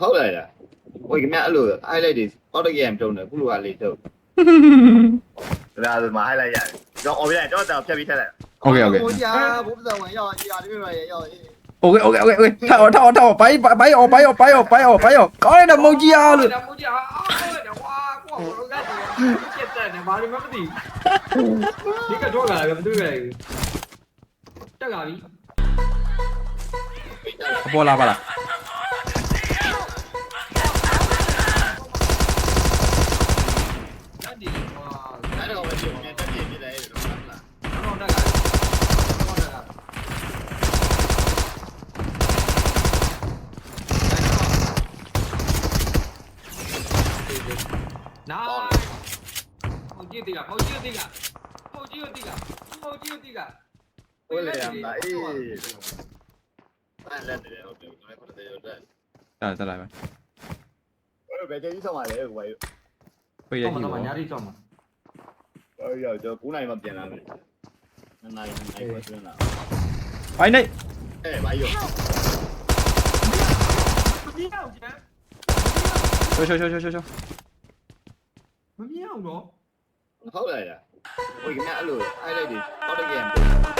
ဟုတ်လားလားဟိုခင်ဗျအဲ့လို highlight တွေ auto game တုံးတယ်ခုလိုကလေးတုံးဒါဆိုမှ highlight ရတယ်ကျွန်တော် online တော့တောင်ဖြတ်ပြီးထက်လိုက် OK OK 我家我不知道我要家里面也要。OK OK OK OK ထားအောင်ထားအောင်ထားအောင်ဘိုင်းဘိုင်းအောင်ဘိုင်းအောင်ဘိုင်းအောင်ဘိုင်းအောင်ဘိုင်းအောင်ကောင်းတယ်နော်မုံကြီးအားလို့မုတ်ကြီးဟာအော်တယ်ဝါကိုဟိုလိုကတည်းကချက်တယ်ဘာလို့မသိဒီကတော့လာတယ်မတွေ့ရဘူးတက်လာပြီ ပေါ်လာပါလား နာဟိုကြည့်သေးလားဟိုကြည့်သေးလားဟိုကြည့်သေးလားဟိုကြည့်သေးလားဝယ်လေရမ်းပါအေးအဲ့လက်တယ်ဟုတ်တယ်ကျွန်တော်ကတည်းကတက်တာတက်လိုက်ပါဘယ်ဘယ်ကြည့်ဆောင်ပါလဲဝယ်ဖွေရကြီးပါညရီကြောက်မှာအဲ့ရတော့9နိုင်မှပြန်လာမယ်9နိုင်နိုင်ခွဲပြန်လာဘိုင်းနေအဲ့ဘိုင်းရောရှောရှောရှောရှော မမြင်အောင်တော့ဟုတ်တယ်လားဝေးခင်ဗျအဲ့လို highlight တွေ auto game